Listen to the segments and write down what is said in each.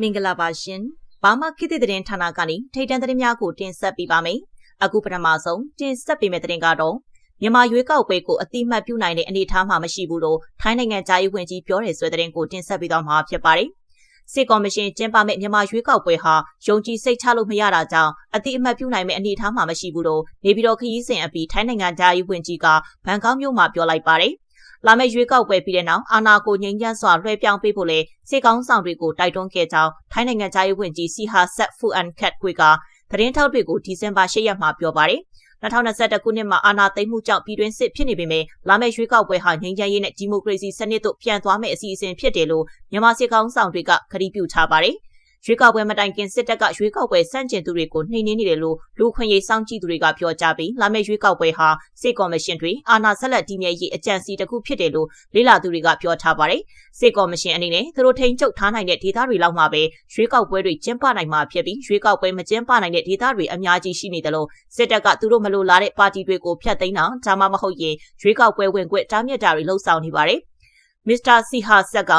မင်္ဂလာပါရှင်။ဘာမှခေတ်သစ်သတင်းဌာနကနေထိတ်တန့်သတင်းများကိုတင်ဆက်ပေးပါမယ်။အခုပထမဆုံးတင်ဆက်ပေးမယ့်သတင်းကတော့မြန်မာရွေးကောက်ပွဲကိုအတိမတ်ပြုနိုင်တဲ့အနေအထားမှမရှိဘူးလို့ထိုင်းနိုင်ငံသားရေးဝန်ကြီးပြောတဲ့ဆွဲသတင်းကိုတင်ဆက်ပေးသွားမှာဖြစ်ပါတယ်။စစ်ကော်မရှင်ကျင်းပမဲ့မြန်မာရွေးကောက်ပွဲဟာယုံကြည်စိတ်ချလို့မရတာကြောင့်အတိအမှတ်ပြုနိုင်မဲ့အနေအထားမှမရှိဘူးလို့နေပြည်တော်ခရီးစဉ်အပြီးထိုင်းနိုင်ငံသားရေးဝန်ကြီးကဘန်ကောက်မြို့မှာပြောလိုက်ပါတယ်။ လာမယ့်ရွေးကောက်ပွဲပြီးတဲ့နောက်အာဏာကိုငြိမ်းချမ်းစွာလွှဲပြောင်းပေးဖို့လေစစ်ကောင်းဆောင်တွေကိုတိုက်တွန်းခဲ့ကြောင်းထိုင်းနိုင်ငံသားရေးဝန်ကြီးစီဟာဆက်ဖူအန်ခတ်ကွေကသတင်းထောက်တွေကိုဒီဇင်ဘာ၈ရက်မှာပြောပါတယ်2021ခုနှစ်မှာအာဏာသိမ်းမှုကြောင့်ပြည်တွင်းစစ်ဖြစ်နေပေမဲ့လာမယ့်ရွေးကောက်ပွဲဟာငြိမ်းချမ်းရေးနဲ့ဒီမိုကရေစီစနစ်တို့ပြန်သွားမယ့်အစီအစဉ်ဖြစ်တယ်လို့မြန်မာစစ်ကောင်ဆောင်တွေကခရီးပြုထားပါတယ်။ ရွေးကောက်ပွဲမတိုင်ခင်စစ်တပ်ကရွေးကောက်ပွဲစန့်ကျင်သူတွေကိုနှိမ်နင်းနေတယ်လို့လူခွင့်ရေးစောင့်ကြည့်သူတွေကပြောကြားပြီးလာမယ့်ရွေးကောက်ပွဲဟာစစ်ကော်မရှင်တွေအာဏာဆက်လက်တည်မြဲရေးအကြံစီတစ်ခုဖြစ်တယ်လို့လေးလာသူတွေကပြောထားပါတယ်။စစ်ကော်မရှင်အနေနဲ့သူတို့ထိန်းချုပ်ထားနိုင်တဲ့ဒေသတွေလောက်မှာပဲရွေးကောက်ပွဲတွေကျင်းပနိုင်မှာဖြစ်ပြီးရွေးကောက်ပွဲမကျင်းပနိုင်တဲ့ဒေသတွေအများကြီးရှိနေတယ်လို့စစ်တပ်ကသူတို့မလိုလားတဲ့ပါတီတွေကိုဖျက်သိမ်းတာဒါမှမဟုတ်ရင်ရွေးကောက်ပွဲဝင်ခွင့်တားမြစ်တာတွေလှုံ့ဆော်နေပါတယ်။မစ္စတာစီဟာဆက်က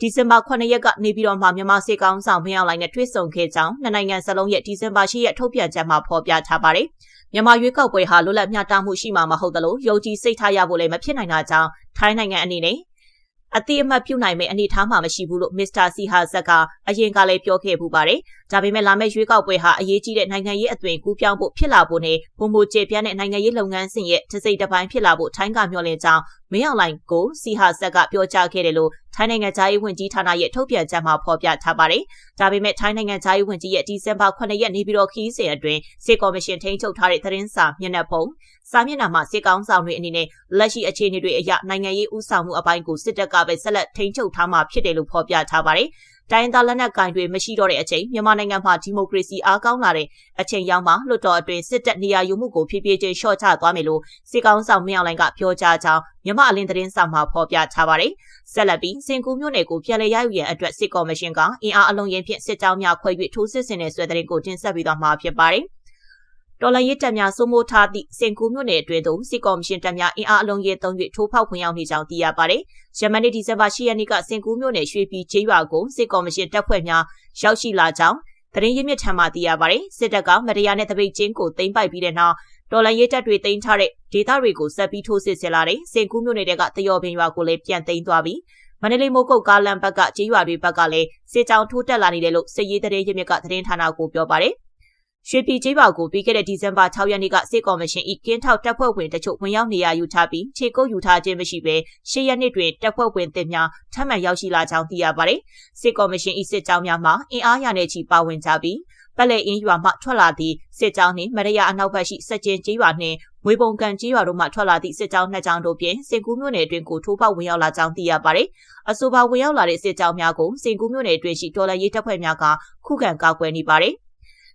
ဒီဇင်ဘာ9ရက်ကနေပြီးတော့မှမြန်မာစစ်ကောင်ဆောင်မင်းအောင်လှိုင်နဲ့တွေ့ဆုံခဲ့ကြောင်းနှစ်နိုင်ငံစလုံးရဲ့ဒီဇင်ဘာ10ရက်ထုတ်ပြန်ချက်မှာဖော်ပြထားပါတယ်။မြန်မာရွေးကောက်ပွဲဟာလွတ်လပ်မျှတမှုရှိမှာမဟုတ်သလိုယုံကြည်စိတ်ထားရဖို့လည်းမဖြစ်နိုင်တာကြောင့်ထိုင်းနိုင်ငံအနေနဲ့အတိအမှတ်ပြုနိုင်မယ့်အနေအထားမှမရှိဘူးလို့မစ္စတာစီဟာဇက်ကအရင်ကလည်းပြောခဲ့ပူပါတယ်။ဒါပေမဲ့လာမယ့်ရွေးကောက်ပွဲဟာအရေးကြီးတဲ့နိုင်ငံရေးအသွင်ကူးပြောင်းဖို့ဖြစ်လာဖို့နဲ့ပုံမကျေပြန့်တဲ့နိုင်ငံရေးလုပ်ငန်းစဉ်ရဲ့တစ်စိတ်တစ်ပိုင်းဖြစ်လာဖို့ထိုင်းကမျှော်လင့်ကြောင်းမင်းအောင်လှိုင်ကိုစီဟာဇက်ကပြောကြားခဲ့တယ်လို့ထိုင်းနိုင်ငံသားရေးဝန်ကြီးဌာနရဲ့ထုတ်ပြန်ချက်မှာဖော်ပြထားပါတယ်။ဒါပေမဲ့ထိုင်းနိုင်ငံသားရေးဝန်ကြီးရဲ့ဒီဇင်ဘာ9ရက်နေပြည်တော်ခီးစဉ်အတွင်းစစ်ကော်မရှင်ထိန်းချုပ်ထားတဲ့သတင်းစာမျက်နှာဖုံးစာမျက်နှာမှာစစ်ကောင်းဆောင်တွေအနေနဲ့လက်ရှိအခြေအနေတွေအရနိုင်ငံရေးဥဆောင်မှုအပိုင်းကိုစစ်တပ်ကပဲဆက်လက်ထိန်းချုပ်ထားမှာဖြစ်တယ်လို့ဖော်ပြထားပါတယ်။ တိုင်းသားလက်နက်ကင်တွေမရှိတော့တဲ့အချိန်မြန်မာနိုင်ငံမှာဒီမိုကရေစီအားကောင်းလာတဲ့အချိန်ရောက်မှလွှတ်တော်အတွင်းစစ်တပ်နေရာယူမှုကိုဖြည်းဖြည်းချင်းလျှော့ချသွားမယ်လို့စစ်ကောင်ဆောင်မြောင်လိုင်းကပြောကြားကြောင်းမြန်မာအလင်းသတင်းစာမှာဖော်ပြထားပါတယ်။ဆက်လက်ပြီးစင်ကူးမြို့နယ်ကိုပြည်လဲရယူရန်အတွက်စစ်ကော်မရှင်ကအင်အားအလုံးရင်ဖြင့်စစ်ကြောင်းများခွဲ၍ထိုးစစ်ဆင်တဲ့ဆွဲတဲ့ကိုတင်ဆက်ပြီးတော့မှာဖြစ်ပါတယ်။ တော်လရေးတပ်များစိုးမိုးထားသည့်စင်ကူးမြို့နယ်အတွင်းသို့စစ်ကော်မရှင်တပ်များအင်အားအလုံးကြီးသုံး၍ထိုးဖောက်ခွင့်ရောက်နေကြောင်းသိရပါတယ်။ယမန်နေ့ဒီဇင်ဘာ10ရက်နေ့ကစင်ကူးမြို့နယ်ရွှေပြည်ကျေးရွာကိုစစ်ကော်မရှင်တပ်ဖွဲ့များရောက်ရှိလာကြောင်းသတင်းရင်းမြစ်ထံမှသိရပါတယ်။စစ်တပ်ကမတရားနဲ့တပိတ်ချင်းကိုသိမ်းပိုက်ပြီးတဲ့နောက်တော်လရေးတပ်တွေသိမ်းထားတဲ့ဒေသတွေကိုဆက်ပြီးထိုးစစ်ဆင်လာတဲ့စင်ကူးမြို့နယ်ကတယောပင်ရွာကိုလည်းပြန်သိမ်းသွားပြီးမန္တလေးမိုးကုတ်ကားလမ်းဘက်ကကျေးရွာတွေဘက်ကလည်းစစ်ကြောင်းထိုးတက်လာနေတယ်လို့စစ်ရေးတရေရင်းမြစ်ကသတင်းဌာနကိုပြောပါတယ်။ ရွှေပြည်ကျေးရွာကိုပြီးခဲ့တဲ့ဒီဇင်ဘာ6ရက်နေ့ကစစ်ကော်မရှင်ဤကင်းထောက်တပ်ဖွဲ့ဝင်တချို့ဝင်ရောက်နေရယူထားပြီးခြေကုပ်ယူထားခြင်းမရှိဘဲရှေ့ရက်နေ့တွင်တပ်ဖွဲ့ဝင်တင်များထပ်မံရောက်ရှိလာကြောင်းသိရပါတယ်။စစ်ကော်မရှင်ဤစစ်ကြောင်းများမှာအင်အားရတဲ့ချီပါဝင်ကြပြီးပလက်အင်းရွာမှထွက်လာသည့်စစ်ကြောင်းနှင့်မရရအနောက်ဘက်ရှိစက်ကျင်းကျေးရွာနှင့်ငွေပုံကန်ကျေးရွာတို့မှထွက်လာသည့်စစ်ကြောင်းနှစ်ကြောင်းတို့ဖြင့်စင်ကူးမြို့နယ်အတွင်းကိုထိုးပေါက်ဝင်ရောက်လာကြောင်းသိရပါတယ်။အဆိုပါဝင်ရောက်လာတဲ့စစ်ကြောင်းများကိုစင်ကူးမြို့နယ်အတွင်းရှိဒေါ်လာရေးတပ်ဖွဲ့များကခုခံကာကွယ်နေပါတယ်။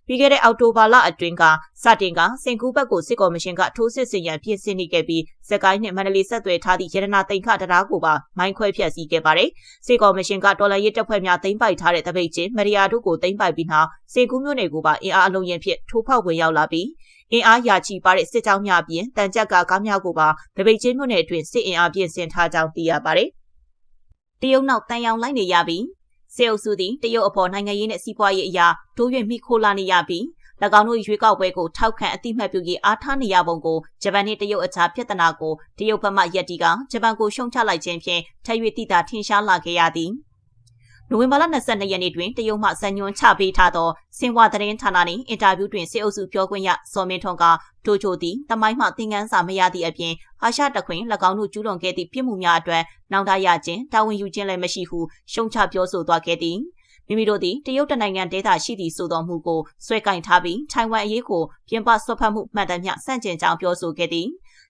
ပြီးခဲ့တဲ့အောက်တိုဘာလအတွင်းကစတင်ကစင်ကူးဘက်ကိုစစ်ကော်မရှင်ကထိုးစစ်ဆင်ရန်ပြင်ဆင်နေခဲ့ပြီးစက်ကိုင်းနဲ့မန္တလေးဆက်သွယ်ထားသည့်ရတနာတိန်ခတရားကိုပါမိုင်းခွဲဖျက်ဆီးခဲ့ပါတယ်။စစ်ကော်မရှင်ကဒေါ်လာရေးတပ်ဖွဲ့များသိမ်းပိုက်ထားတဲ့တပိတ်ချင်းမရီယာတို့ကိုသိမ်းပိုက်ပြီးနောက်စင်ကူးမြို့နယ်ကိုပါအင်အားအလုံးရင်ဖြင့်ထိုးဖောက်ဝင်ရောက်လာပြီးအင်အားရာချီပါတဲ့စစ်ကြောင်းများပြင်တန်ကြပ်ကကားများကိုပါတပိတ်ချင်းမြို့နယ်အတွင်းစစ်အင်အားပြင်ဆင်ထားကြောင်းသိရပါတယ်။တရုတ်နောက်တန်ရောင်လိုက်နေရပြီး စေအုပ်စုသည်တရုတ်အပေါ်နိုင်ငံရေးနဲ့စီးပွားရေးအရာတိုး၍မိခိုးလာနေရပြီး၎င်းတို့ရွေးကောက်ပွဲကိုထောက်ခံအတိမတ်ပြုရေးအားထားနေရပုံကိုဂျပန်နှင့်တရုတ်အခြားပြဿနာကိုတရုတ်ဘက်မှယက်တီကဂျပန်ကိုရှုံချလိုက်ခြင်းဖြင့်ထပ်၍တိတာထင်ရှားလာခဲ့ရသည်။ နိုဝင်ဘာလ22ရက်နေ့တွင်တရုတ်မှဇန်ညွန်ချပေးထားသောစင်ဝါသတင်းဌာနနှင့်အင်တာဗျူးတွင်စစ်အုပ်စုပြောခွင့်ရစောမင်းထွန်းကတိုချိုသည်တမိုင်းမှသင်ခန်းစာမရသည့်အပြင်အာရှတခွင်၎င်းတို့ကျူးလွန်ခဲ့သည့်ပြစ်မှုများအတွက်နောက်တရခြင်းတာဝန်ယူခြင်းလည်းမရှိဟုရှုံချပြောဆိုသွားခဲ့သည်မိမိတို့သည်တရုတ်တနိုင်ငံဒေသရှိသည့်ဆိုသောမှုကိုဆွဲကင်ထားပြီးထိုင်ဝမ်အရေးကိုပြင်ပဆွတ်ဖက်မှုမှန်သမျှစန့်ကျင်ကြောင်းပြောဆိုခဲ့သည်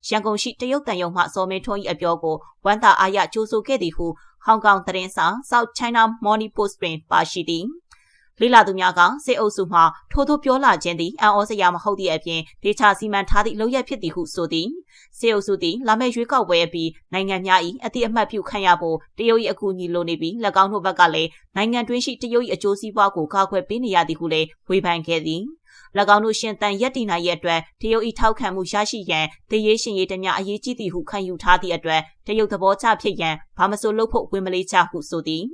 ရန်ကုန်ရှိတရုတ်တန်ယုံမှစောမင်းထွန်း၏အပြောကိုဝမ်တာအားရကြိုးဆိုခဲ့သည်ဟု ဟောင်ကောင်သတင်းစာ South China Morning Post တွင်ပါရှိသည်လိလာသူများကစစ်အုပ်စုမှထိုးထိုးပြောလာခြင်းသည်အံ့ဩစရာမဟုတ်သည့်အပြင်ဒေချာစီမံထားသည့်လုပ်ရဖြစ်သည်ဟုဆိုသည်စစ်အုပ်စုသည်လာမယ့်ရွေးကောက်ပွဲအပြီးနိုင်ငံများ၏အတိအမှတ်ပြုခံရဖို့တရုတ်၏အကူအညီလိုနေပြီး၎င်းတို့ဘက်ကလည်းနိုင်ငံတွင်းရှိတရုတ်၏အကျိုးစီးပွားကိုကာကွယ်ပေးနေရသည်ဟုလည်းဝေဖန်ခဲ့သည်၎ င်းတို့ရှင်တန်ရက်တည်နိုင်ရဲ့အတွက်တရုတ်၏ထောက်ခံမှုရရှိရန်တရေးရှင်ရေးတများအရေးကြီးသည်ဟုခံယူထားသည့်အတွက်တရုတ်သဘောချဖြစ်ရန်ဘာမဆိုလုပ်ဖို့ဝင်မလေးချဟုဆိုသည်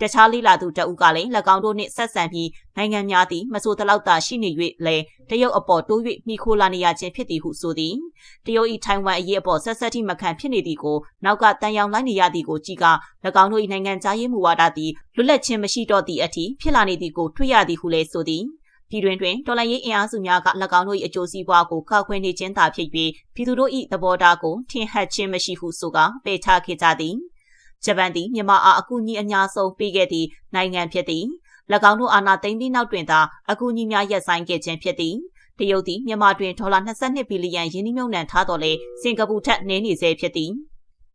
တခြားလေးလာသူတအုပ်ကလည်း၎င်းတို့နှင့်ဆက်ဆံပြီးနိုင်ငံများသည်မဆိုတလောက်သာရှိနေ၍လည်းတရုတ်အပေါ်တိုး၍မိခိုလာနေရခြင်းဖြစ်သည်ဟုဆိုသည်တရုတ်၏ထိုင်ဝမ်အရေးအပေါ်ဆက်ဆက်ထိမခံဖြစ်နေသည်ကိုနောက်ကတန်ရောင်လိုက်နေရသည်ကိုကြည့်က၎င်းတို့၏နိုင်ငံသားရေးမူဝါဒသည်လွတ်လပ်ခြင်းမရှိတော့သည့်အထိဖြစ်လာနေသည်ကိုတွေ့ရသည်ဟုလည်းဆိုသည် ပြည်တွင်တွင်တော်လှန်ရေးအင်အားစုများက၎င်းတို့၏အကျိုးစီးပွားကိုခောက်ခွဲနေခြင်းသာဖြစ်၍ပြည်သူတို့၏သဘောထားကိုထင်ဟပ်ခြင်းမရှိဟုဆိုကာပယ်ချခဲ့ကြသည်ဂျပန်သည်မြန်မာအားအကူအညီအများဆုံးပေးခဲ့သည့်နိုင်ငံဖြစ်သည်၎င်းတို့အာဏာသိမ်းပြီးနောက်တွင်သာအကူအညီများရပ်ဆိုင်းခဲ့ခြင်းဖြစ်သည်တရုတ်သည်မြန်မာတွင်ဒေါ်လာ22ဘီလီယံယင်းနှိမ့်နှံထားတော်လဲစင်ကာပူထက်နည်းနေဆဲဖြစ်သည်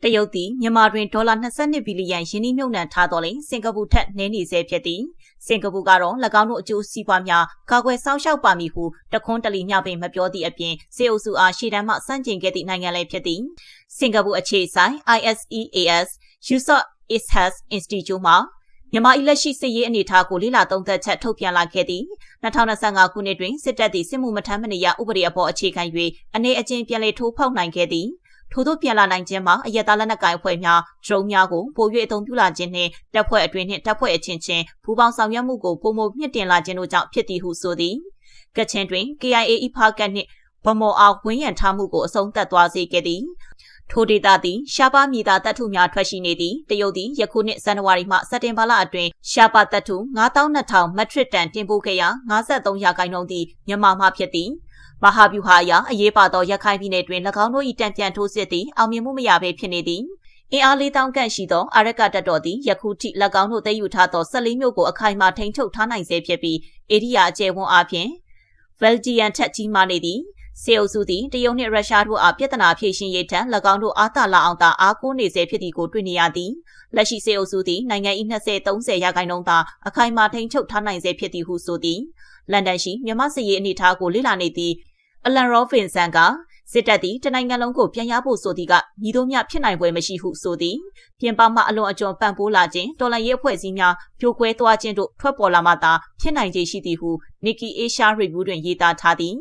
တရုတ်သည်မြန်မာတွင်ဒေါ်လာ22ဘီလီယံယင်းနှိမ့်နှံထားတော်လဲစင်ကာပူထက်နည်းနေဆဲဖြစ်သည်စင်ကာပူကတော့၎င်းတို့အကျိုးစီးပွားများကာကွယ်စောင့်ရှောက်ပါမည်ဟုတခွန်းတလီမျှပင်မပြောသည့်အပြင်စေအုပ်စုအားရှေ့တန်းမှစန့်ကျင်ခဲ့သည့်နိုင်ငံလည်းဖြစ်သည်စင်ကာပူအခြေဆိုင် ISEAS Yusof Ishas Institute မှာမြန်မာ၏လက်ရှိစစ်ရေးအနေအထားကိုလေ့လာသုံးသပ်ချက်ထုတ်ပြန်လာခဲ့သည်2025ခုနှစ်တွင်စစ်တပ်သည်စစ်မှုမထမ်းမနေရဥပဒေအပေါ်အခြေခံ၍အနေအကျဉ်ပြန်လည်ထိုးဖောက်နိုင်ခဲ့သည် ထို့သောပြန်လာနိုင်ခြင်းမှာအယက်သားလက်နက်ကိုင်အဖွဲ့များဒရုန်းများကိုပို၍အသုံးပြုလာခြင်းနှင့်တပ်ဖွဲ့အတွင်းနှင့်တပ်ဖွဲ့အချင်းချင်းပူးပေါင်းဆောင်ရွက်မှုကိုပုံမမြင့်တင်လာခြင်းတို့ကြောင့်ဖြစ်သည်ဟုဆိုသည်ကချင်တွင် KIA ၏ဖာကတ်နှင့်ဗမော်အားဝင်းရံထားမှုကိုအဆုံးသတ်သွားစေခဲ့သည်ထိုဒေတာသည်ရှားပါမြေသားတပ်ထုများထွက်ရှိနေသည်တရုတ်သည်ယခုနှစ်ဇန်နဝါရီမှစက်တင်ဘာလအတွင်းရှားပါတပ်ထု9200မက်ထရစ်တန်တင်ပို့ခဲ့ရာ53ရာခိုင်နှုန်းသည်မြန်မာမှဖြစ်သည် မဟာဗျူဟာအရအရေးပါသောရခိုင်ပြည်နယ်တွင်၎င်းတို့၏တံပြန်ထိုးစစ်သည်အောင်မြင်မှုမရဘဲဖြစ်နေသည်အင်အားလေးတောင်းကန့်ရှိသောအာရကတပ်တော်သည်ယခုထိ၎င်းတို့သိမ်းယူထားသော14မြို့ကိုအခိုင်အမာထိန်းချုပ်ထားနိုင်စေဖြစ်ပြီးအေရီးယာအကျယ်ဝန်းအပြင်ဗယ်ဂျီယန်ထက်ကြီးမားနေသည်စေအုပ်စုသည်တရုတ်နှင့်ရုရှားတို့အားပြဿနာဖြေရှင်းရေးထံ၎င်းတို့အားသာလာအောင်သာအားကိုးနေစေဖြစ်သည်ကိုတွေ့နေရသည်လက်ရှိစေအုပ်စုသည်နိုင်ငံ၏20-30ရာခိုင်နှုန်းသာအခိုင်အမာထိန်းချုပ်ထားနိုင်စေဖြစ်သည်ဟုဆိုသည် လန်ဒန်ရှိမြန်မာစစ်ရေးအနေအထားကိုလေ့လာနေသည့်အလန်ရောဖင်ဆန်ကစစ်တပ်သည်တနိုင်ငံလုံးကိုပြန်ရဖို့ဆိုသည်ကညီတို့မြဖြစ်နိုင်ပွဲမရှိဟုဆိုသည်ပြင်ပမှအလွန်အကျွံပံ့ပိုးလာခြင်းတော်လှန်ရေးအဖွဲ့အစည်းများပြိုကွဲသွားခြင်းတို့ထွက်ပေါ်လာမှသာဖြစ်နိုင်ခြေရှိသည်ဟု Nikki Asia Review တွင်ရေးသားထားသည်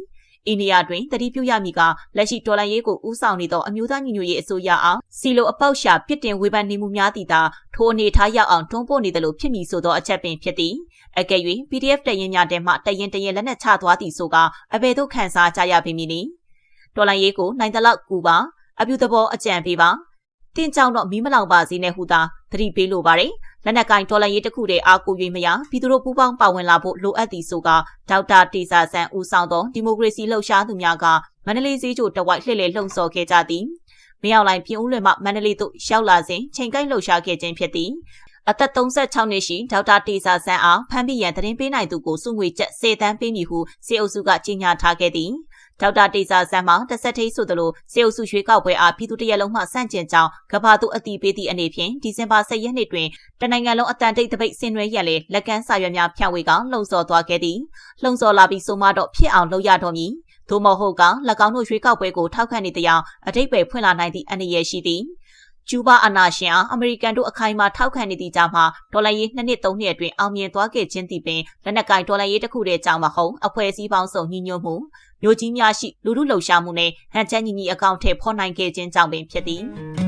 အိန္ဒိယတွင်တတိပြုရမည်ကလက်ရှိဒေါ်လာရေးကိုဦးဆောင်နေသောအမျိုးသားညီညွတ်ရေးအစိုးရအောင်စီလိုအပေါက်ရှာပြစ်တင်ဝေဖန်နေမှုများသည့်သာထိုအနေထားရောက်အောင်တွန်းပို့နေတယ်လို့ဖြစ်မည်ဆိုသောအချက်ပင်ဖြစ်သည် အကယ်၍ PDF တရင်များတဲမှတရင်တရင်လက်နက်ချသွားသည်ဆိုကအဘယ်သို့ခံစားကြရပေမည်နည်းဒေါ်လာရေးကိုနိုင်တလောက်ကူပါအပြူသဘောအကြံပေးပါတင်းကြောင်တော့မီးမလောင်ပါစေနဲ့ဟုသာသတိပေးလိုပါတယ်လက်နက်ကင်ဒေါ်လာရေးတစ်ခုတည်းအားကို၍မရပြည်သူတို့ပူးပေါင်းပါဝင်လာဖို့လိုအပ်သည်ဆိုကဒေါက်တာတေစာဆန်ဦးဆောင်သောဒီမိုကရေစီလှုပ်ရှားသူများကမန္တလေးဈေးကျိုတဝိုက်လှည့်လည်လှုံ့ဆော်ခဲ့ကြသည်မရောက်လိုက်ပြင်ဦးလွင်မှမန္တလေးသို့ရောက်လာစဉ်ချိန်ကိုက်လှုပ်ရှားခဲ့ခြင်းဖြစ်သည် အသက်36နှစ်ရှိဒေါက်တာတေစာဆန်းအောင်ဖမ်းပြီးရန်သတင်းပေးနိုင်သူကိုစုငွေကျပ်10တန်းပေးမည်ဟုစေအုပ်စုကကြေညာထားခဲ့သည်ဒေါက်တာတေစာဆန်းမှတစ်ဆက်ထိဆိုသလိုစေအုပ်စုရွေးကောက်ပွဲအားပြည်သူတရက်လုံးမှစန့်ကျင်ကြောင်းကဘာသူအတီးပေးသည့်အနေဖြင့်ဒီဇင်ဘာ10ရက်နေ့တွင်တနိုင်ငံလုံးအတန်တိတ်တပိတ်ဆင်နွှဲရန်လေလက်ကမ်းစာရွက်များဖြန့်ဝေကလှုံ့ဆော်သွားခဲ့သည်လှုံ့ဆော်လာပြီးဆိုမှတော့ဖြစ်အောင်လုပ်ရတော့မည်သို့မဟုတ်က၎င်းတို့ရွေးကောက်ပွဲကိုထောက်ခံနေတဲ့အကြောင်းအတိတ်ပဲဖွင့်လာနိုင်သည့်အနေရရှိသည် ကျူးဘာအနာရှင်အားအမေရိကန်တို့အခိုင်အမာထောက်ခံနေသည့်ကြောင့်မှဒေါ်လာရေးနှစ်နှစ်သုံးနှစ်အတွင်းအောင်မြင်သွားခဲ့ခြင်းသည်ပင်လက်နက်ကင်ဒေါ်လာရေးတစ်ခုတည်းကြောင့်မဟုတ်အဖွဲ့အစည်းပေါင်းစုံညီညွတ်မှုမျိုးကြီးများရှိလူလူလှုပ်ရှားမှုနဲ့ဟန်ချက်ညီညီအကောင့်ထဲဖော်နိုင်ခဲ့ခြင်းကြောင့်ပင်ဖြစ်သည်